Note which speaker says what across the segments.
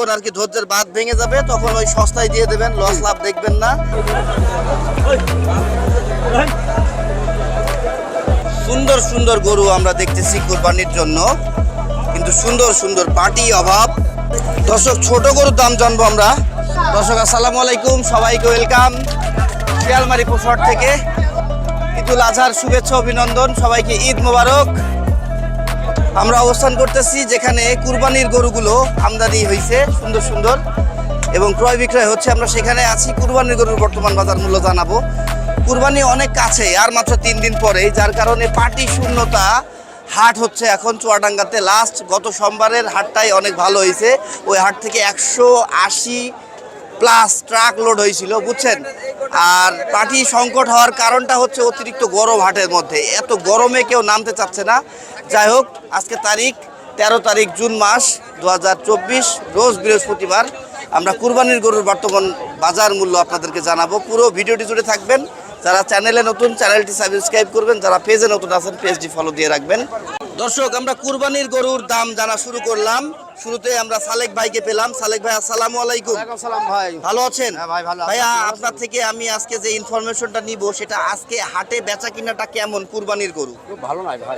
Speaker 1: যখন আর কি ধৈর্যের বাদ ভেঙে যাবে, তখন ওই সস্তায় দিয়ে দেবেন লস লাভ দেখবেন না। সুন্দর সুন্দর গরু আমরা দেখতেছি কোরবানির জন্য। কিন্তু সুন্দর সুন্দর পাটি অভাব। দর্শক, ছোট গরুর দাম জানব আমরা। দর্শক, আসসালামু আলাইকুম, সবাইকে ওয়েলকাম। শিয়ালমারি পোশাট থেকে ঈদুল আজহার শুভেচ্ছা, অভিনন্দন, সবাইকে ঈদ মোবারক। আমরা অবস্থান করতেছি যেখানে কুরবানির গরুগুলো আমদানি হয়েছে সুন্দর সুন্দর, এবং ক্রয় বিক্রয় হচ্ছে। আমরা সেখানে আছি, কুরবানির গরুর বর্তমান বাজার মূল্য জানাব। কুরবানি অনেক কাছে, আর মাত্র তিন দিন পরে, যার কারণে পার্টি শূন্যতা হাট হচ্ছে এখন চুয়াডাঙ্গাতে। লাস্ট গত সোমবারের হাটটাই অনেক ভালো হয়েছে ওই হাট থেকে একশো আশি প্লাস ট্রাক লোড হয়েছিল, বুঝছেন? আর পার্টি সংকট হওয়ার কারণটা হচ্ছে অতিরিক্ত গরম হাটের মধ্যে। এত গরমে কেউ নামতে চাচ্ছে না। যাই হোক, আজকে তারিখ, তেরো তারিখ জুন মাস দু হাজার চব্বিশ, রোজ বৃহস্পতিবার। আমরা কুরবানির গরুর বর্তমান বাজার মূল্য আপনাদেরকে জানাব। পুরো ভিডিওটি জুড়ে থাকবেন। যারা চ্যানেলে নতুন, চ্যানেলটি সাবস্ক্রাইব করবেন। যারা পেজে নতুন আছেন পেজটি ফলো দিয়ে রাখবেন। দর্শক আমরা কুরবানির গরুর দাম জানা শুরু করলাম। শুরুতে আমরা সালেক ভাইকে পেলাম। সালেক ভাই আসসালামু আলাইকুম।
Speaker 2: সালাম ভাই।
Speaker 1: ভালো আছেন?
Speaker 2: হ্যাঁ ভাই, ভালো
Speaker 1: ভাইয়া আপনার থেকে আমি আজকে যে ইনফরমেশনটা নিব সেটা আজকে হাটে বেচা কিনাটা কেমন কুরবানির গরু?
Speaker 2: ভালো নাই ভাই।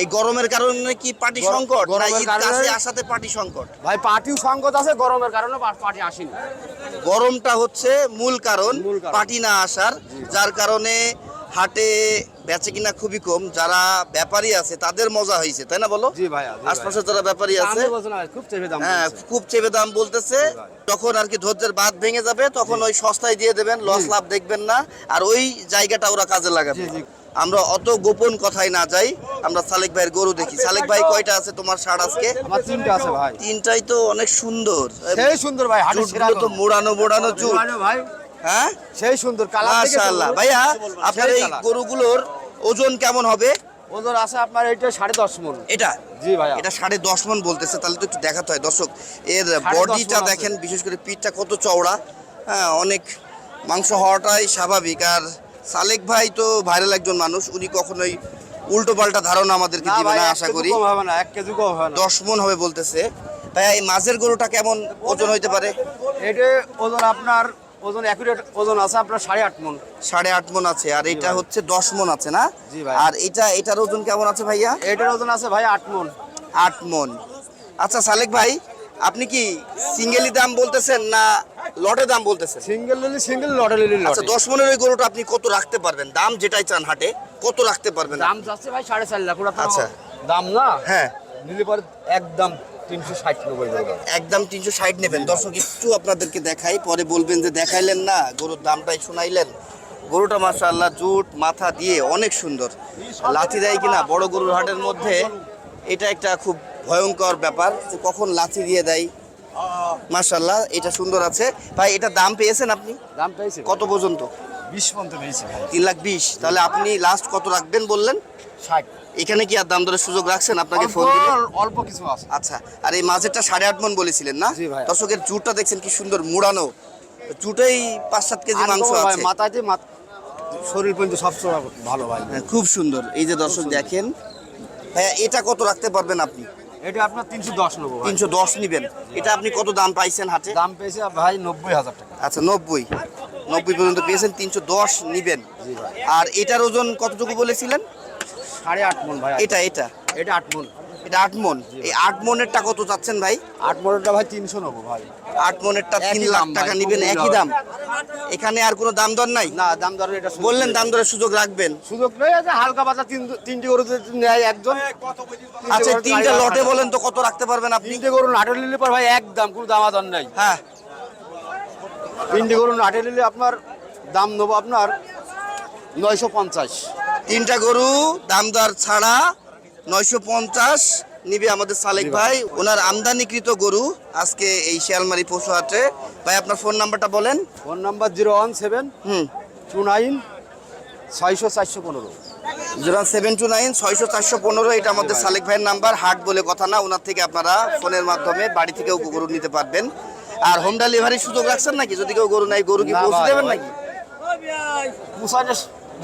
Speaker 1: এই গরমের কারণে কি পার্টি সংকট না ঈদ কাছে আসাতে পার্টি সংকট?
Speaker 2: ভাই পার্টিও সঙ্গত আছে গরমের কারণে পার্টি আসেনি।
Speaker 1: গরমটা হচ্ছে মূল কারণ। পার্টি না আসার যার কারণে হাটে বেচে কিনা খুবই কম যারা ব্যাপারী আছে তাদের মজা হয়েছে তাই না বলো। আশপাশে যারা ব্যাপারী আছে হ্যাঁ খুব চেপে দাম বলতেছে। তখন আর কি ধৈর্যের বাদ ভেঙে যাবে তখন ওই সস্তায় দিয়ে দেবেন লস লাভ দেখবেন না আর ওই জায়গাটা ওরা কাজে লাগাবে। আমরা অত গোপন কথাই না যাই আমরা সালেক ভাইয়ের গরু দেখি। সালেক ভাই কয়টা আছে তোমার ষাট আজকে?
Speaker 2: আমার তিনটা আছে ভাই।
Speaker 1: তিনটাই তো অনেক সুন্দর।
Speaker 2: সেই সুন্দর ভাই
Speaker 1: তো মোড়ানো মোড়ানো
Speaker 2: ভাই।
Speaker 1: হ্যাঁ?
Speaker 2: সেই সুন্দর কালার
Speaker 1: মাশাআল্লাহ। ভাইয়া আপনার এই গরুগুলোর ওজন কেমন হবে?
Speaker 2: ওজন আছে আপনার এইটা সাড়ে দশ মন।
Speaker 1: এটা?
Speaker 2: জি ভাইয়া।
Speaker 1: এটা সাড়ে দশ মন বলতেছে তাহলে তো একটু দেখাতে হয়। দর্শক এর বডিটা দেখেন বিশেষ করে পিঠটা কত চওড়া। হ্যাঁ অনেক মাংস হওয়াটাই স্বাভাবিক। আর সালেক ভাই তো ভাইরাল একজন মানুষ উনি কখনোই উল্টো পাল্টা ধারণা আমাদেরকে দিবে না আশা করি। দশ মন হবে বলতেছে। ভাইয়া এই মাঝের গরুটা কেমন ওজন হইতে পারে?
Speaker 2: এটা ওজন আপনার ওজন অ্যাকুরেট ওজন আছে আপনার সাড়ে আট মন।
Speaker 1: সাড়ে আট মন আছে আর এটা হচ্ছে দশ মন আছে না?
Speaker 2: জি ভাই।
Speaker 1: আর এটা এটার ওজন কেমন আছে ভাইয়া?
Speaker 2: এটার ওজন আছে ভাই আট মন।
Speaker 1: আট মন। আচ্ছা সালেক ভাই আপনি কি সিঙ্গেলি দাম বলতেছেন না লটে দাম বলতেছেন?
Speaker 2: সিঙ্গেল লিলি সিঙ্গেল লটে লিলি
Speaker 1: আচ্ছা দশ মনের ওই গরুটা আপনি কত রাখতে পারবেন? দাম যেটাই চান হাটে কত রাখতে পারবেন?
Speaker 2: দাম যাচ্ছে ভাই সাড়ে চার লাখ।
Speaker 1: আচ্ছা।
Speaker 2: দাম না?
Speaker 1: হ্যাঁ।
Speaker 2: নিলে পরে একদম তিনশো ষাট
Speaker 1: একদম তিনশো ষাট নেবেন। দর্শক একটু আপনাদেরকে দেখাই পরে বলবেন যে দেখাইলেন না গরুর দামটাই শুনাইলেন। গরুটা মাশাআল্লাহ জুট মাথা দিয়ে অনেক সুন্দর। লাথি দেয় কিনা বড় গরুর হাটের মধ্যে এটা একটা খুব ভয়ঙ্কর ব্যাপার যে কখন লাথি দিয়ে দেয়। মাশাআল্লাহ এটা সুন্দর আছে। ভাই এটা দাম পেয়েছেন আপনি?
Speaker 2: দাম পেয়েছে।
Speaker 1: কত পর্যন্ত?
Speaker 2: বিশ পর্যন্ত পেয়েছে
Speaker 1: তিন লাখ বিশ। তাহলে আপনি লাস্ট কত রাখবেন বললেন?
Speaker 2: ষাট।
Speaker 1: এখানে কি আর দাম দরের সুযোগ রাখছেন আপনাকে ফোন দিলে?
Speaker 2: অল্প কিছু আছে।
Speaker 1: আচ্ছা আর এই মাঝেরটা সাড়ে আট মন বলেছিলেন না। দর্শকের জুটটা দেখছেন কি সুন্দর মুড়ানো। জুটেই পাঁচ সাত কেজি মাংস আছে।
Speaker 2: মাথাতে মাথ- শরীর পর্যন্ত সবসময় ভালো ভাই।
Speaker 1: হ্যাঁ, খুব সুন্দর। এই যে দর্শক দেখেন ভাইয়া এটা কত রাখতে পারবেন আপনি?
Speaker 2: এটা আপনার তিনশো দশ নেব
Speaker 1: তিনশো দশ নিবেন। এটা আপনি কত দাম পাইছেন হাটে?
Speaker 2: দাম পেয়েছে ভাই নব্বই হাজার টাকা।
Speaker 1: আচ্ছা নব্বই। নব্বই পর্যন্ত পেয়েছেন তিনশো দশ নিবেন।
Speaker 2: ভাই।
Speaker 1: আর এটার ওজন কতটুকু বলেছিলেন?
Speaker 2: সাড়ে আট মন ভাই
Speaker 1: এটা এটা।
Speaker 2: এটা আট মন।
Speaker 1: এটা আট মন। এই আট মনেরটা কত চাচ্ছেন ভাই?
Speaker 2: আট মনটা ভাই তিনশো নেব ভাই।
Speaker 1: আট মনেরটা তিন লাখ টাকা নিবেন একই দাম। এখানে আর কোনো দাম দর নাই?
Speaker 2: না দাম দর এটা
Speaker 1: বললেন দাম দরের সুযোগ রাখবেন।
Speaker 2: সুযোগ নেই আছে হালকা পাতা তিন তিনটি গরু নেয় একজন।
Speaker 1: আচ্ছা তিনটা লটে বলেন তো কত রাখতে পারবেন আপনি?
Speaker 2: তিনটে গরু নাটে নিলে পর ভাই একদম কোনো দামাদার নাই।
Speaker 1: হ্যাঁ।
Speaker 2: তিনটে গরু নাটে নিলে আপনার দাম নেব আপনার নয়শো পঞ্চাশ।
Speaker 1: তিনটা গরু দাম দর ছাড়া নয়শো পঞ্চাশ নিবে আমাদের সালেক ভাই। ওনার আমদানিকৃত গরু আজকে এই শিয়ালমারি পশু হাটে ভাই আপনার ফোন নাম্বারটা বলেন।
Speaker 2: Phone number zero one seven
Speaker 1: hmm.
Speaker 2: Two nine ছয়শো চারশো পনেরো।
Speaker 1: জিরো সেভেন টু নাইন ছয়শো চারশো পনেরো এটা আমাদের সালেক ভাইয়ের নাম্বার। হাট বলে কথা না ওনার থেকে আপনারা ফোনের মাধ্যমে বাড়ি থেকেও গরু নিতে পারবেন। আর হোম ডেলিভারির সুযোগ রাখছেন নাকি? যদি কেউ গরু নাই গরু কি পৌঁছে দেবেন নাকি?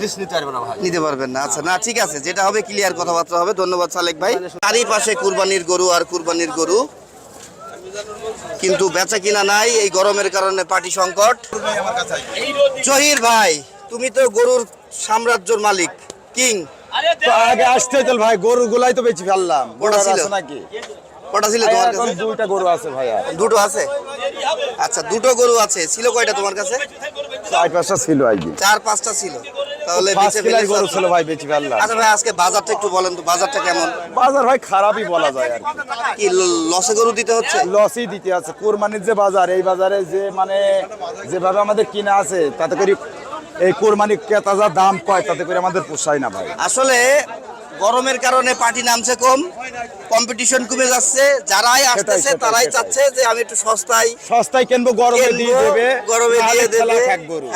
Speaker 2: নিতে পারবে না ভাই।
Speaker 1: নিতে পারবেন না। আচ্ছা না ঠিক আছে। যেটা হবে ক্লিয়ার কথাবার্তা হবে। ধন্যবাদ সালেক ভাই। তারই পাশে কুরবানির গরু আর কুরবানির গরু। কিন্তু বেচা কিনা নাই এই গরমের কারণে পাটি সংকট। জহির ভাই তুমি তো গরুর সাম্রাজ্যর মালিক কিং।
Speaker 3: আগে আসতে চল ভাই গরু গুলাই তো বেশি ফেললাম।
Speaker 1: ছিল?
Speaker 3: নাকি?
Speaker 1: কটা ছিল তোমার কাছে?
Speaker 3: দুইটা গরু আছে ভাইয়া।
Speaker 1: দুটো আছে? আচ্ছা দুটো গরু আছে। ছিল কয়টা তোমার কাছে?
Speaker 3: চার পাঁচটা ছিল
Speaker 1: চার পাঁচটা ছিল। তাহলে বেঁচে
Speaker 3: কিলাই গরু ছিল ভাই বেশি ফেললাম
Speaker 1: আচ্ছা ভাই আজকে বাজারটা একটু বলেন তো বাজারটা কেমন?
Speaker 3: বাজার ভাই খারাপই বলা যায় আর কি।
Speaker 1: কি লসে গরু দিতে হচ্ছে?
Speaker 3: লসই দিতে আছে কোরবানির যে বাজার এই বাজারে যে মানে যেভাবে আমাদের কিনা আছে তাতে করে এই কোরবানি ক্রেতা যা দাম কয় তাতে করে আমাদের পোষায় না ভাই।
Speaker 1: আসলে গরমের কারণে পার্টি নামছে কম কম্পিটিশন কমে যাচ্ছে। যারাই আসতেছে তারাই চাচ্ছে যে আমি একটু সস্তায়
Speaker 3: সস্তায় কিনবো গরমে দিয়ে দেবে।
Speaker 1: গরমে দিয়ে দেবে।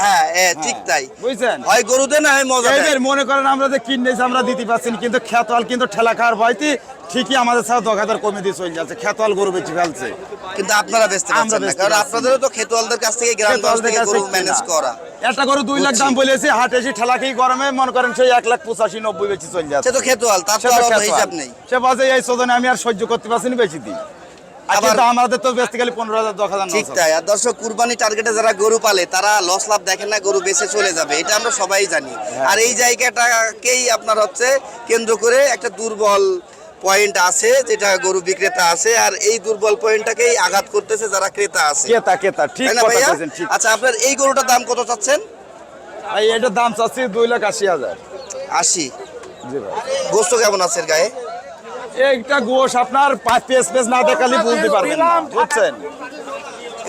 Speaker 1: হ্যাঁ হ্যাঁ, ঠিক তাই।
Speaker 3: বুঝছেন?
Speaker 1: হয় গরু দেন হয় মজা দেন।
Speaker 3: মনে করেন আমরা যে কিনেছি আমরা দিতে পারছি না, কিন্তু খেতওয়াল কিন্তু ঠেলা খাওয়ার ভয়তে ঠিকই আমাদের সাথে দোকানদার কমে দিয়ে চলে যাচ্ছে। খেতওয়াল গরু বেশি ফেলছে।
Speaker 1: কিন্তু আপনারা বেচতে
Speaker 3: আমরা
Speaker 1: কারণ আপনাদেরও তো খেতোয়ালদের কাছ থেকে
Speaker 3: গ্রাম
Speaker 1: থেকে গরু ম্যানেজ করা।
Speaker 3: একটা গরু দুই লাখ দাম বলেছে হাট এসে ঠেলা খেয়ে গরমে মনে করেন সেই এক লাখ পঁচাশি নব্বই বেশি চলে
Speaker 1: সে
Speaker 3: যাচ্ছে
Speaker 1: তো খেতোয়াল তার তো
Speaker 3: সে তো
Speaker 1: আর অত
Speaker 3: খেতওয়াল।
Speaker 1: হিসাব নেই।
Speaker 3: সে বলছে এই সোজনে আমি আর সহ্য করতে পারছি না বেশি দিই আমাদের তো পনেরো হাজার দশ হাজার
Speaker 1: ঠিক
Speaker 3: নশো।
Speaker 1: তাই। আর দর্শক কুরবানি টার্গেটে যারা গরু পালে তারা লস লাভ দেখেন না গরু বেঁচে চলে যাবে। এটা আমরা সবাই জানি।
Speaker 3: হ্যাঁ।
Speaker 1: আর এই জায়গাটাকেই আপনার হচ্ছে কেন্দ্র করে একটা দুর্বল পয়েন্ট আছে যেটা গরু বিক্রেতা আছে আর এই দুর্বল পয়েন্টটাকেই আঘাত করতেছে যারা ক্রেতা আছে।
Speaker 3: কেতা ক্রেতা ঠিক কথা
Speaker 1: ভাইয়া?
Speaker 3: ঠিক।
Speaker 1: আচ্ছা আপনার এই গরুটার দাম কত চাচ্ছেন?
Speaker 3: ভাই এটার দাম চাচ্ছি দুই লাখ আশি হাজার।
Speaker 1: আশি?
Speaker 3: জি ভাই।
Speaker 1: গোস্ত কেমন আছে গায়ে?
Speaker 3: একটা গোশ আপনার পাঁচ পেস পেস না দেখালে বুঝতে পারবেন না বুঝছেন?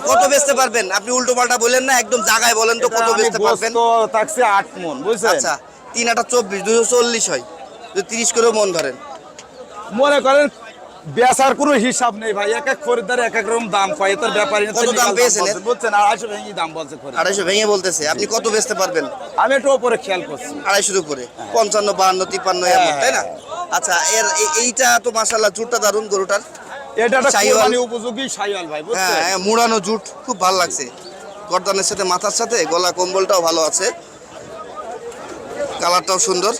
Speaker 1: কত বেচতে পারবেন? আপনি উল্টো পাল্টা বলেন না একদম জায়গায় বলেন তো কত বেচতে পারবেন।
Speaker 3: গোস্ত থাকছে আট মন বুঝছেন?
Speaker 1: আচ্ছা তিন আটা চব্বিশ দুশো চল্লিশ হয়। যদি তিরিশ করেও মন ধরেন।
Speaker 3: মনে করেন বেচার কোনো হিসাব নেই ভাই এক এক খরিদ্দার এক এক রকম দাম পায় এটার ব্যাপারে
Speaker 1: কত দাম পেয়েছেন এর?
Speaker 3: বুঝছেন? আড়াইশো ভেঙে দাম বলছে খরিদ্দার।
Speaker 1: আড়াইশো ভেঙে বলতেছে আপনি কত বেচতে পারবেন?
Speaker 3: আমি একটু ওপরে খেয়াল করছি।
Speaker 1: আড়াইশোর উপরে পঞ্চান্ন বাহান্ন তিপ্পান্ন এমন তাই না? আচ্ছা এর এইটা তো মাসাল্লাহ জুটটা দারুণ গরুটার।
Speaker 3: এটা। কোরবানি উপযোগী শাইওয়াল ভাই
Speaker 1: হ্যাঁ
Speaker 3: বুঝছেন?
Speaker 1: হ্যাঁ, মুড়ানো জুট খুব ভালো লাগছে। গর্দানের সাথে মাথার সাথে গলা কম্বলটাও ভালো আছে। কালারটাও সুন্দর।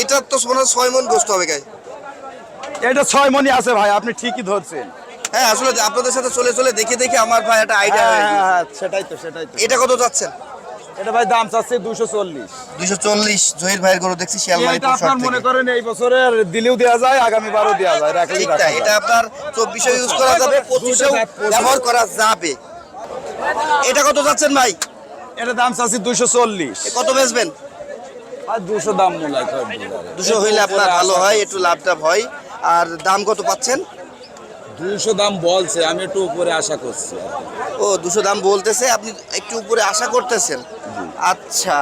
Speaker 1: এটার তো মনে হয় ছয় মন গোস্ত হবে গায়ে
Speaker 3: এটা ছয় মনি আছে ভাই আপনি ঠিকই ধরছেন।
Speaker 1: হ্যাঁ আসলে আপনাদের সাথে চলে চলে দেখে দেখে আমার ভাই একটা আইডিয়া
Speaker 3: হ্যাঁ,
Speaker 1: হয়ে।
Speaker 3: হ্যাঁ, সেটাই তো সেটাই তো।
Speaker 1: এটা কত যাচ্ছেন?
Speaker 3: এটা ভাই দাম চাচ্ছে দুশো চল্লিশ।
Speaker 1: দুইশো চল্লিশ জহির ভাইয়ের গরু দেখছি শিয়ালমারি
Speaker 3: এটা আপনার মনে করেন এই বছরে দিলেও দেওয়া যায় আগামী বারও দেওয়া যায় রাখলেই রাখা
Speaker 1: এটা আপনার চব্বিশে ইউজ করা যাবে পঁচিশেও ব্যবহার করা যাবে। এটা কত যাচ্ছেন ভাই?
Speaker 3: এটা দাম চাচ্ছি দুশো চল্লিশ।
Speaker 1: কত বেচবেন?
Speaker 3: আর দুশো দাম মনে হয়
Speaker 1: দুশো হইলে আপনার ভালো হয় একটু লাভ টাভ হয়। আর দাম কত পাচ্ছেন?
Speaker 3: দুশো দাম বলছে আমি একটু উপরে আশা করছি।
Speaker 1: ও দুশো দাম বলতেছে আপনি একটু উপরে আশা করতেছেন? আচ্ছা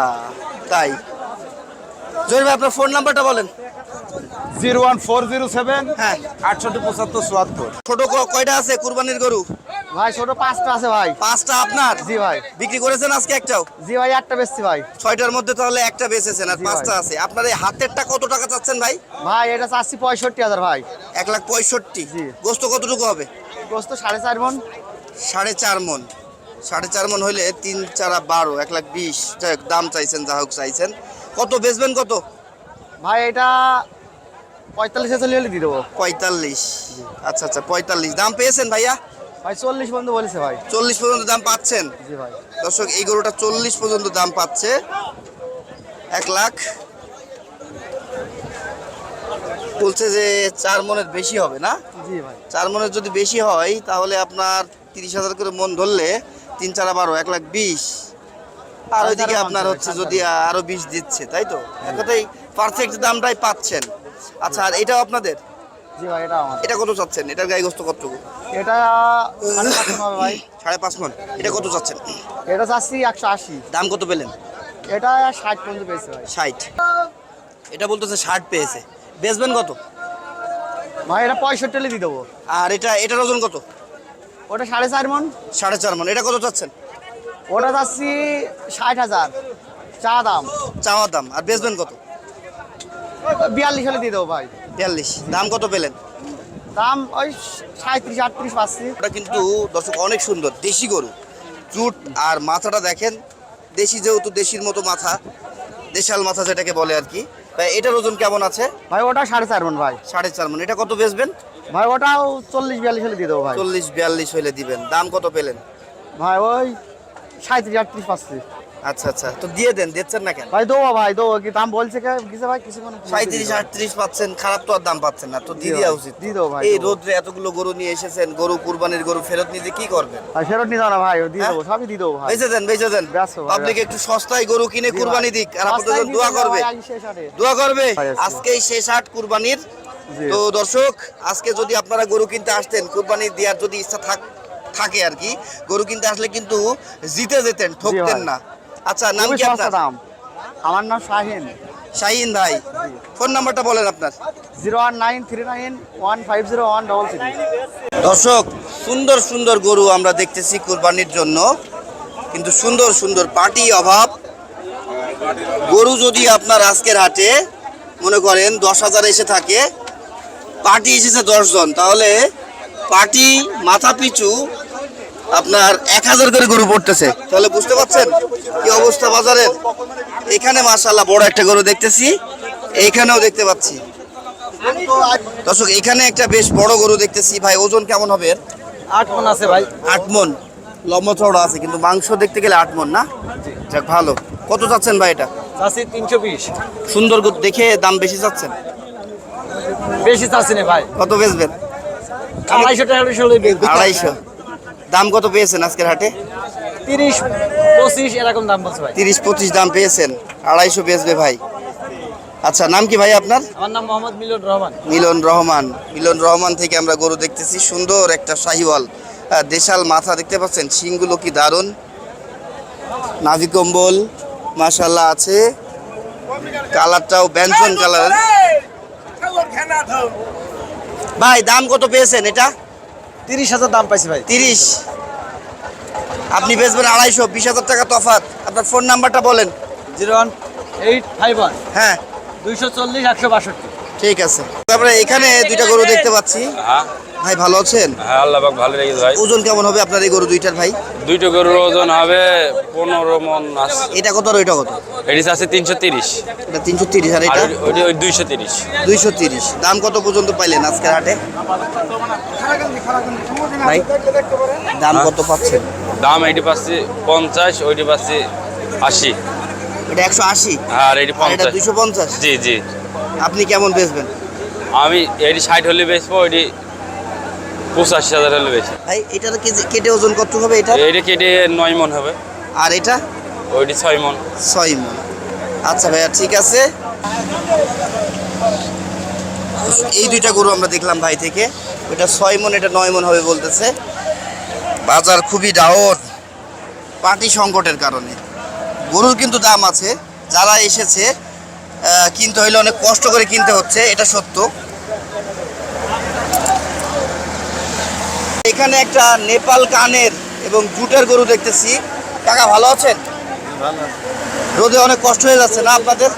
Speaker 1: তাই। জহির ভাই আপনার ফোন নাম্বারটা বলেন।
Speaker 3: Zero one four zero seven
Speaker 1: হ্যাঁ।
Speaker 3: আটষট্টি পঁচাত্তর চুয়াত্তর।
Speaker 1: ছোটো কয়টা আছে? কুরবানির গরু?
Speaker 4: ভাই ছোট পাঁচটা আছে ভাই।
Speaker 1: পাঁচটা আপনার?
Speaker 4: জি ভাই।
Speaker 1: বিক্রি করেছেন আজকে একটাও?
Speaker 4: জি ভাই একটা বেচছি ভাই।
Speaker 1: ছয়টার মধ্যে তাহলে একটা বেচেছেন আর পাঁচটা আছে। আপনার এই হাতেরটা কত টাকা চাচ্ছেন ভাই?
Speaker 4: ভাই এটা চাচ্ছি পঁয়ষট্টি হাজার ভাই।
Speaker 1: এক লাখ পঁয়ষট্টি। গোস্ত কতটুকু হবে?
Speaker 4: গোস্ত সাড়ে চার মন
Speaker 1: সাড়ে চার মন সাড়ে চার মন হইলে তিন চারা বারো এক লাখ বিশ। যাই দাম চাইছেন যা হোক চাইছেন। কত বেচবেন কত?
Speaker 4: ভাই এটা পঁয়তাল্লিশ হলে দিয়ে দেবো।
Speaker 1: পঁয়তাল্লিশ। আচ্ছা আচ্ছা পঁয়তাল্লিশ। দাম পেয়েছেন ভাইয়া?
Speaker 4: ভাই চল্লিশ পর্যন্ত বলেছে ভাই।
Speaker 1: চল্লিশ পর্যন্ত দাম পাচ্ছেন?
Speaker 4: জি ভাই।
Speaker 1: দর্শক এই গরুটা চল্লিশ পর্যন্ত দাম পাচ্ছে। এক লাখ। বলছে যে চার মনের বেশি হবে না?
Speaker 4: জি ভাই।
Speaker 1: চার মনের যদি বেশি হয় তাহলে আপনার তিরিশ হাজার করে মন ধরলে তিন চার বারো এক লাখ বিশ। আর ওইদিকে আপনার হচ্ছে যদি আরও বিশ দিচ্ছে তাই তো? এক কথাই পারফেক্ট দামটাই পাচ্ছেন। আচ্ছা আর এটাও আপনাদের?
Speaker 4: জি ভাই এটা আমার
Speaker 1: এটা কত চাচ্ছেন? এটার গায়ে গোস্ত কতটুকু?
Speaker 4: এটা সাড়ে পাঁচ মণ হবে ভাই।
Speaker 1: সাড়ে পাঁচ মন। এটা কত চাচ্ছেন?
Speaker 4: এটা চাচ্ছি একশো আশি।
Speaker 1: দাম কত পেলেন?
Speaker 4: এটা ষাট পর্যন্ত পেয়েছে ভাই।
Speaker 1: ষাট। এটা বলতেছে ষাট পেয়েছে। বেচবেন কত?
Speaker 4: ভাই এটা পঁয়ষট্টি দিয়ে দেবো।
Speaker 1: আর এটা এটার ওজন কত?
Speaker 4: ওটা সাড়ে চার মন।
Speaker 1: সাড়ে চার মন। এটা কত চাচ্ছেন?
Speaker 4: ওটা চাচ্ছি ষাট হাজার। চা দাম।
Speaker 1: চাওয়া দাম। আর বেচবেন কত?
Speaker 4: বিয়াল্লিশ হলে দিয়ে দেবো ভাই।
Speaker 1: বিয়াল্লিশ। দাম কত পেলেন?
Speaker 4: দাম ওই সাঁত্রিশ আটত্রিশ পাচ্ছি।
Speaker 1: ওটা কিন্তু দর্শক অনেক সুন্দর। দেশি গরু। চুট আর মাথাটা দেখেন। দেশি যেহেতু দেশির মতো মাথা। দেশাল মাথা যেটাকে বলে আর কি। তাই এটার ওজন কেমন আছে?
Speaker 4: ভাই ওটা সাড়ে চার মন ভাই।
Speaker 1: সাড়ে চার মন। এটা কত বেচবেন?
Speaker 4: ভাই ওটাও চল্লিশ বিয়াল্লিশ হলে দিয়ে দেবো ভাই।
Speaker 1: চল্লিশ বিয়াল্লিশ হইলে দিবেন। দাম কত পেলেন?
Speaker 4: ভাই ওই সাঁত্রিশ আটত্রিশ পাচ্ছি।
Speaker 1: আচ্ছা আচ্ছা। তো দিয়ে দেন দিচ্ছেন না কেন?
Speaker 4: ভাই দেবো ভাই দেবো। কি দাম বলছে কে? কিসে ভাই? কিছু কোনো
Speaker 1: সাঁত্রিশ আটত্রিশ পাচ্ছেন খারাপ তো আর দাম পাচ্ছেন না। তো দিয়ে দেওয়া উচিত।
Speaker 4: দিয়ে ভাই,
Speaker 1: এই। রোদ্রে এতগুলো গরু নিয়ে এসেছেন গরু কুরবানির গরু ফেরত নিতে কি করবেন?
Speaker 4: ভাই ফেরত না ভাই দিয়ে
Speaker 1: হ্যাঁ?
Speaker 4: দেবো সবই দিয়ে দেবো ভাই।
Speaker 1: বেঁচে দেন বেঁচে দেন। একটু সস্তায় গরু কিনে কুরবানি দিক আর আপনাদের দোয়া করবে। দোয়া করবে?
Speaker 4: আজকে।
Speaker 1: আজকেই শেষ হাট কুরবানির। তো দর্শক আজকে যদি আপনারা গরু কিনতে আসতেন কুরবানি দেওয়ার যদি ইচ্ছা থাক থাকে আর কি গরু কিনতে আসলে কিন্তু জিতে যেতেন ঠকতেন না। আচ্ছা নাম কি আপনার?
Speaker 4: দাম আমার নাম শাহিন।
Speaker 1: শাহিন ভাই ফোন নাম্বারটা বলেন আপনার।
Speaker 4: Zero one nine three nine one five zero one double three
Speaker 1: দর্শক সুন্দর সুন্দর গরু আমরা দেখতেছি কুরবানির জন্য। কিন্তু সুন্দর সুন্দর পাটি অভাব। গরু যদি আপনার আজকের হাটে মনে করেন দশ হাজার এসে থাকে পাটি এসেছে দশজন তাহলে পাটি মাথা পিছু আপনার এক হাজার করে গরু পড়তেছে। তাহলে বুঝতে পারছেন? কি অবস্থা বাজারের? এখানে মাশাল্লাহ বড় একটা গরু দেখতেছি এইখানেও দেখতে পাচ্ছি। দর্শক এখানে একটা বেশ বড় গরু দেখতেছি। ভাই ওজন কেমন হবে এর?
Speaker 4: আট মন আছে ভাই।
Speaker 1: আট মন। লম্বা চওড়া আছে কিন্তু মাংস দেখতে গেলে আট মন না? যাক ভালো। কত চাচ্ছেন ভাই এটা?
Speaker 4: চাষি তিনশো বিশ।
Speaker 1: সুন্দর দেখে দাম বেশি চাচ্ছেন?
Speaker 4: বেশি চাষি না ভাই।
Speaker 1: কত বেচবেন?
Speaker 4: আড়াইশো টাকা
Speaker 1: আড়াইশো। দাম কত পেয়েছেন আজকের হাটে?
Speaker 4: তিরিশ পঁচিশ এরকম দাম বলছে ভাই।
Speaker 1: তিরিশ পঁচিশ দাম পেয়েছেন। আড়াইশো বেচবে ভাই। আচ্ছা নাম কি ভাই আপনার?
Speaker 4: আমার নাম মোহাম্মদ মিলন রহমান।
Speaker 1: মিলন রহমান। মিলন রহমান থেকে আমরা গরু দেখতেছি। সুন্দর একটা শাহিওয়াল দেশাল মাথা দেখতে পাচ্ছেন। শিংগুলো কি দারুণ। নাভি কম্বল মাশাল্লাহ আছে। কালারটাও ব্যঞ্জন কালার। ভাই দাম কত পেয়েছেন এটা?
Speaker 4: তিরিশ হাজার দাম পাইছি ভাই।
Speaker 1: তিরিশ। আপনি বেচবেন আড়াইশো বিশ হাজার টাকা তফাত আপনার ফোন নাম্বারটা বলেন।
Speaker 4: Zero one eight five one.
Speaker 1: হ্যাঁ।
Speaker 4: দুইশো চল্লিশ একশো বাষট্টি।
Speaker 1: ঠিক আছে। তারপরে এখানে দুইটা গরু দেখতে পাচ্ছি।
Speaker 5: হ্যাঁ।
Speaker 1: ভাই ভালো আছেন?
Speaker 5: হ্যাঁ আল্লাহ পাক ভালো রেখেছে ভাই।
Speaker 1: ওজন কেমন হবে আপনার এই গরু দুইটার ভাই?
Speaker 5: দুইটো গরুর ওজন হবে পনেরো মন আছে।
Speaker 1: এটা কত আর ওইটা কত?
Speaker 5: এটি আছে তিনশো তিরিশ।
Speaker 1: এটা তিনশো তিরিশ আর এটা?
Speaker 5: ওই- ওইটি ওই দুইশো তিরিশ।
Speaker 1: দুইশো তিরিশ। দাম কত পর্যন্ত পাইলেন আজকের হাটে? ভাই দাম কত পাচ্ছেন?
Speaker 5: দাম এইটি পাচ্ছি পঞ্চাশ ওইটি পাচ্ছি আশি।
Speaker 1: এটা একশো আশি?
Speaker 5: আর এইটি পঞ্চাশ।
Speaker 1: দুইশো পঞ্চাশ?
Speaker 5: জি জি।
Speaker 1: আপনি কেমন বেচবেন?
Speaker 5: আমি এইটি ষাট হলে বেচবো ওইটি পঁচাশি হাজার হলে বেচি।
Speaker 1: ভাই এটার কেজি কেটে ওজন কত হবে এটা?
Speaker 5: এইটি কেটে নয় মন হবে।
Speaker 1: আর এটা?
Speaker 5: ওইটি ছয় মন।
Speaker 1: ছয় মন। আচ্ছা ভাইয়া ঠিক আছে। এই দুইটা গরু আমরা দেখলাম ভাই থেকে। ওইটা ছয় মন এটা নয় মন হবে বলতেছে। বাজার খুবই ডাউন পার্টি সংকটের কারণে। গরুর কিন্তু দাম আছে। যারা এসেছে কিনতে হইলে অনেক কষ্ট করে কিনতে হচ্ছে এটা সত্য। এখানে একটা নেপাল কানের এবং জুটের গরু দেখতেছি। কাকা ভালো আছেন? রোদে অনেক কষ্ট হয়ে যাচ্ছে না আপনাদের?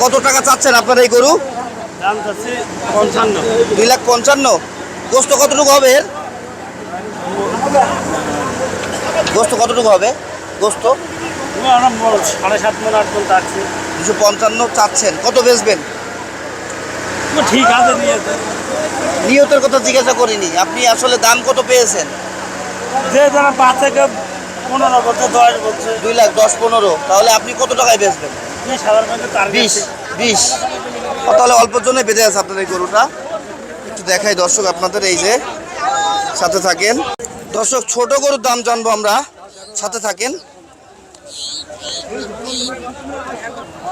Speaker 1: কত টাকা চাচ্ছেন আপনার এই গরু? দুই লাখ পঞ্চান্ন। গোস্ত কতটুকু হবে এর? গোস্ত কতটুকু হবে? গোস্ত?
Speaker 6: সাড়ে সাত মন আট মন চাচ্ছি।
Speaker 1: দুশো পঞ্চান্ন চাচ্ছেন। কত বেচবেন?
Speaker 6: ঠিক আছে নিয়ে যেতে।
Speaker 1: নিয়তের কথা জিজ্ঞাসা করিনি। আপনি আসলে দাম কত পেয়েছেন?
Speaker 6: যে যারা বাচ্চাকে পনেরো বলছে দশ বলছে।
Speaker 1: দুই লাখ দশ পনেরো। তাহলে আপনি কত টাকায় বেচবেন?
Speaker 6: বিশ
Speaker 1: বিশ। তাহলে অল্পের জন্য বেঁধে আছে আপনার এই গরুটা। একটু দেখাই দর্শক আপনাদের এই যে সাথে থাকেন। দর্শক ছোট গরুর দাম জানব আমরা। সাথে থাকেন।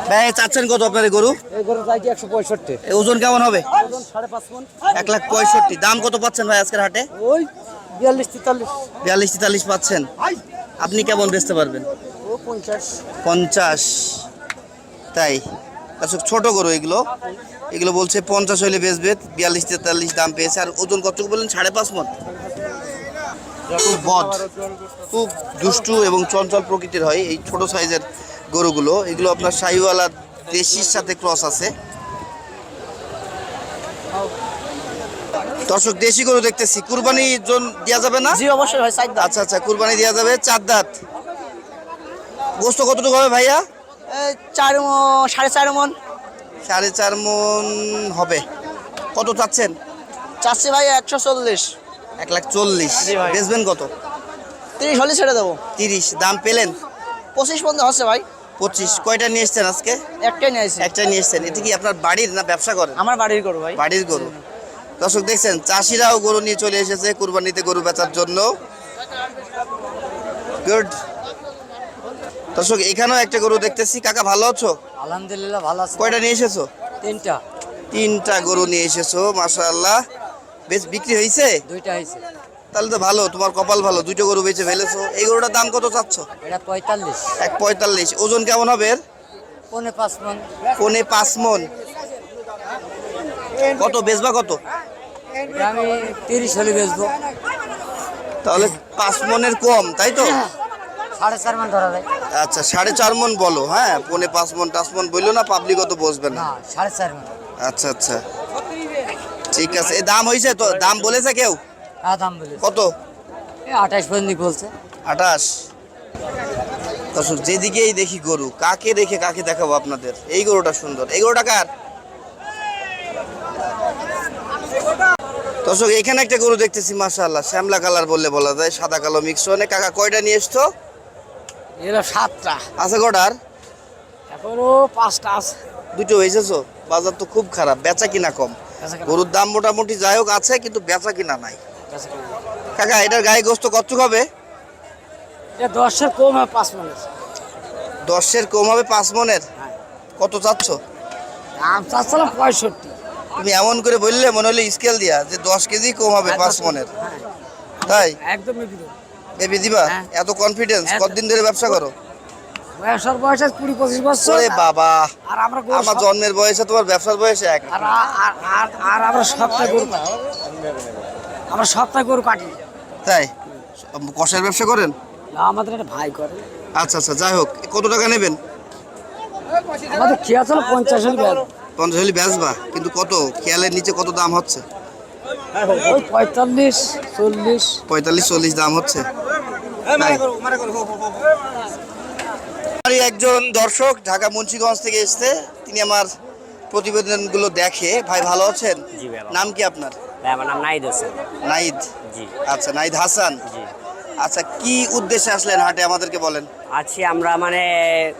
Speaker 1: ভাই চাচ্ছেন কত আপনার এই গরু?
Speaker 4: একশো পঁয়ষট্টি।
Speaker 1: ওজন কেমন হবে? এক লাখ পঁয়ষট্টি। দাম কত পাচ্ছেন ভাই আজকের হাটে?
Speaker 4: ওই বিয়াল্লিশ তেতাল্লিশ।
Speaker 1: বিয়াল্লিশ তেতাল্লিশ পাচ্ছেন। আপনি কেমন বেচতে পারবেন?
Speaker 4: পঞ্চাশ।
Speaker 1: তাই। আচ্ছা ছোট গরু এগুলো। এগুলো বলছে পঞ্চাশ হইলে বেচবে বিয়াল্লিশ তেতাল্লিশ দাম পেয়েছে। আর ওজন কতটুকু বললেন? সাড়ে পাঁচ মন। খুব বদ খুব দুষ্টু এবং চঞ্চল প্রকৃতির হয় এই ছোট সাইজের গরুগুলো। এগুলো আপনার শাহিওয়ালা দেশির সাথে ক্রস আছে। দর্শক দেশি গরু দেখতেছি। কুরবানি জন দেওয়া যাবে না?
Speaker 4: জি অবশ্যই
Speaker 1: আচ্ছা আচ্ছা কুরবানি দেওয়া যাবে চার দাঁত। গোস্ত কতটুকু হবে ভাইয়া?
Speaker 4: চার সাড়ে চার মন।
Speaker 1: সাড়ে চার মন হবে। কত চাচ্ছেন?
Speaker 4: চাচ্ছি ভাই একশো চল্লিশ।
Speaker 1: এক লাখ চল্লিশ। বেচবেন কত?
Speaker 4: তিরিশ হলে ছেড়ে দেবো।
Speaker 1: তিরিশ। দাম পেলেন?
Speaker 4: পঁচিশ পর্যন্ত হচ্ছে ভাই।
Speaker 1: পঁচিশ। কয়টা নিয়ে এসছেন আজকে?
Speaker 4: একটাই নিয়ে আসি
Speaker 1: একটাই নিয়ে এসছেন। এটা কি আপনার বাড়ির না ব্যবসা করেন?
Speaker 4: আমার বাড়ির গরু ভাই।
Speaker 1: বাড়ির গরু। দর্শক দেখছেন চাষিরাও গরু নিয়ে চলে এসেছে কুরবানিতে গরু বেচার জন্য। গুড দর্শক এখানেও একটা গরু দেখতেছি। কাকা ভালো আছো?
Speaker 4: আলহামদুলিল্লাহ ভালো আছে।
Speaker 1: কয়টা নিয়ে এসেছ?
Speaker 4: তিনটা।
Speaker 1: তিনটা গরু নিয়ে এসেছ মাশাআল্লাহ। বেশ বিক্রি হয়েছে
Speaker 4: দুইটা হয়েছে
Speaker 1: তাহলে তো ভালো তোমার কপাল ভালো। দুটো গরু বেচে ফেলেছো। এই গরুটার দাম কত চাচ্ছ?
Speaker 4: এটা পঁয়তাল্লিশ।
Speaker 1: এক পঁয়তাল্লিশ। ওজন কেমন হবে এর?
Speaker 4: পৌনে পাঁচ মন।
Speaker 1: পনে পাঁচ মন। কত বেচবা কত?
Speaker 4: আমি তিরিশ হলে বেচবো।
Speaker 1: তাহলে পাঁচ মনের কম তাই তো?
Speaker 4: সাড়ে চার মন ধরা যায়।
Speaker 1: আচ্ছা সাড়ে চার মন বলো হ্যাঁ? পনে পাঁচ মন টাচ মন বলল না পাবলিক অত বসবে না?
Speaker 4: সাড়ে চার মন।
Speaker 1: আচ্ছা আচ্ছা। ঠিক আছে এই দাম হয়েছে তো? দাম বলেছে কেউ?
Speaker 4: হ্যাঁ দাম বলে
Speaker 1: কত?
Speaker 4: আঠাশ পর্যন্ত বলছে।
Speaker 1: আঠাশ? দর্শক যেদিকেই দেখি গরু কাকে রেখে কাকে দেখাবো আপনাদের? এই গরুটা সুন্দর। এই গরুটা কার? দর্শক এখানে একটা গরু দেখতেছি মাশাআল্লাহ। শ্যামলা কালার বললে বলা যায় সাদা কালো মিক্স কাকা কয়টা নিয়ে এসছো?
Speaker 4: এলো সাতটা।
Speaker 1: আছে কটার?
Speaker 4: এখনও পাঁচটা আছে।
Speaker 1: দুটো হয়েছেছো বাজার তো খুব খারাপ বেচা কিনা কম। গরুর দাম মোটামুটি যাই হোক আছে কিন্তু বেচা কিনা নাই। কাকা এটার গায়ে গোস্ত কতটুক হবে?
Speaker 4: দশের কম হয় পাঁচ মন
Speaker 1: দশের কম হবে পাঁচ মনের? কত চাচ্ছ?
Speaker 4: দাম চাচ্ছিলাম পঁয়ষট্টি।
Speaker 1: তুমি এমন করে বললে মনে হলো স্কেল দিয়া যে দশ কেজি কম হবে পাঁচ মনের। তাই?
Speaker 4: একদম
Speaker 1: বেবি দিবা?
Speaker 4: হ্যাঁ।
Speaker 1: এত কনফিডেন্স কতদিন ধরে ব্যবসা করো?
Speaker 4: বয়স কুড়ি পঁচিশ বছর।
Speaker 1: বাবা।
Speaker 4: আর আমরা
Speaker 1: জন্মের বয়সে তোমার ব্যবসার বয়সে এক।
Speaker 4: আর আর আর আর আমরা সপ্তাহে গরু আমরা সপ্তাহে গরু কাটি।
Speaker 1: তাই? কষার ব্যবসা করেন?
Speaker 4: না, আমাদের একটা ভাই করে।
Speaker 1: আচ্ছা আচ্ছা যাই হোক কত টাকা নেবেন?
Speaker 4: আমাদের খেয়া ছিল পঞ্চাশ হলে
Speaker 1: পঞ্চাশ হলে বেচবা কিন্তু কত? খেয়ালের নিচে কত দাম হচ্ছে?
Speaker 4: ওই পঁয়তাল্লিশ চল্লিশ।
Speaker 1: পঁয়তাল্লিশ চল্লিশ দাম হচ্ছে। একজন দর্শক ঢাকা মুন্সিগঞ্জ থেকে এসছে। তিনি আমার প্রতিবেদনগুলো দেখে। ভাই ভালো আছেন?
Speaker 7: জি
Speaker 1: নাম কি আপনার?
Speaker 7: আমার নাম নাইদ হোসেন।
Speaker 1: নাইদ?
Speaker 7: জি।
Speaker 1: আচ্ছা নাইদ হাসান।
Speaker 7: জি।
Speaker 1: আচ্ছা কি উদ্দেশ্যে আসলেন হাটে? আমাদেরকে বলেন।
Speaker 7: আছি আমরা মানে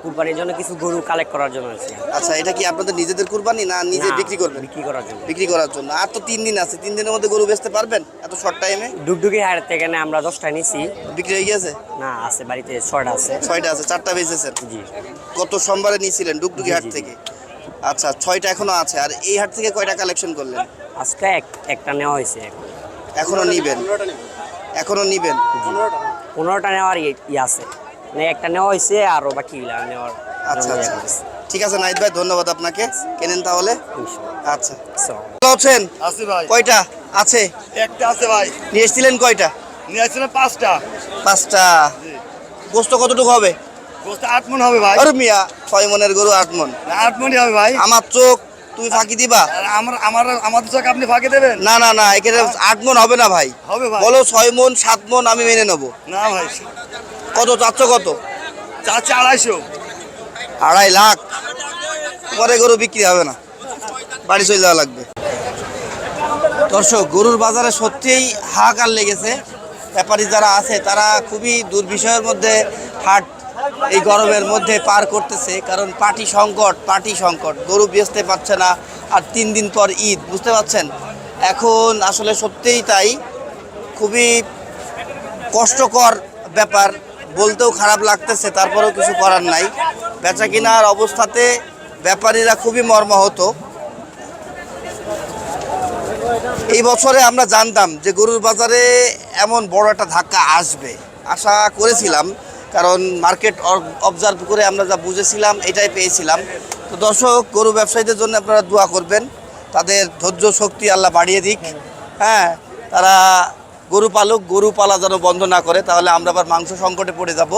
Speaker 7: কুরবানির জন্য কিছু গরু কালেক্ট করার জন্য আছি।
Speaker 1: আচ্ছা এটা কি আপনাদের নিজেদের কুরবানি না নিজে বিক্রি করবেন?
Speaker 7: বিক্রি করার জন্য।
Speaker 1: বিক্রি করার জন্য। আর তো তিন দিন আছে তিন দিনের মধ্যে গরু বেচতে পারবেন? এত শর্ট টাইমে
Speaker 7: ডুগডুগি হাট থেকে না আমরা দশটা নিছি।
Speaker 1: বিক্রি হয়ে গেছে
Speaker 7: না আছে বাড়িতে ছয়টা আছে।
Speaker 1: ছয়টা আছে চারটা বেচেছেন?
Speaker 7: জি।
Speaker 1: গত সোমবারে নিয়েছিলেন ডুগডুগি হাট। থেকে? আচ্ছা ছয়টা এখনও আছে আর এই হাট থেকে কয়টা কালেকশন করলেন?
Speaker 7: আজকে এক একটা নেওয়া হয়েছে এখন।
Speaker 1: নিবেন? এখনও নিবেন?
Speaker 7: পনেরোটা নেওয়ার ই- ই আছে। একটা নেওয়া হয়েছে আরও বাকি নেওয়ার
Speaker 1: আচ্ছা আচ্ছা। ঠিক আছে নাইদ ভাই ধন্যবাদ আপনাকে। কেনেন তাহলে? আচ্ছা। আছেন?
Speaker 2: আছে ভাই।
Speaker 1: কয়টা? আছে?
Speaker 2: একটা আছে ভাই।
Speaker 1: নিয়ে এসেছিলেন কয়টা?
Speaker 2: নিয়ে আসছিলাম পাঁচটা।
Speaker 1: পাঁচটা। গোস্ত কতটুকু হবে?
Speaker 2: গোস্ত আট মন হবে ভাই।
Speaker 1: আরে মিয়া ছয় মনের গরু আট মন
Speaker 2: আট মনই হবে ভাই।
Speaker 1: আমার চোখ তুমি ফাঁকি দিবা?
Speaker 2: আর আমার আমার আমাদের চোখ আপনি ফাঁকি দেবেন?
Speaker 1: না না না এখানে আট মন হবে না ভাই।
Speaker 2: হবে ভাই।
Speaker 1: বলো ছয় মন সাত মন আমি মেনে নেব।
Speaker 2: না ভাই।
Speaker 1: কত? চাচ্ছ কত?
Speaker 2: চাচ্ছে আড়াইশো।
Speaker 1: আড়াই লাখ। পরে গরু বিক্রি হবে না। বাড়ি চলে যাওয়া লাগবে। দর্শক গরুর বাজারে সত্যিই হাহাকার লেগেছে। ব্যাপারী যারা আছে তারা খুবই দুর্বিষয়ের মধ্যে হাট এই গরমের মধ্যে পার করতেছে। কারণ পাটি সংকট পাটি সংকট। গরু বেচতে পারছে না। আর তিন দিন পর ঈদ বুঝতে পারছেন? এখন আসলে সত্যিই তাই। খুবই কষ্টকর ব্যাপার। বলতেও খারাপ লাগতেছে, তারপরেও কিছু করার নাই। বেচা কেনার অবস্থাতে ব্যাপারীরা খুবই মর্মাহত। এই বছরে আমরা জানতাম যে গরুর বাজারে এমন বড় একটা ধাক্কা আসবে। আশা করেছিলাম, কারণ মার্কেট অবজার্ভ করে আমরা যা বুঝেছিলাম, এটাই পেয়েছিলাম। তো দর্শক, গরু ব্যবসায়ীদের জন্য আপনারা দোয়া করবেন। তাদের ধৈর্য, শক্তি আল্লাহ বাড়িয়ে দিক। হ্যাঁ তারা গরু পালক, গরু পালা যেন বন্ধ না করে, তাহলে আমরা আবার মাংস সংকটে পড়ে যাব।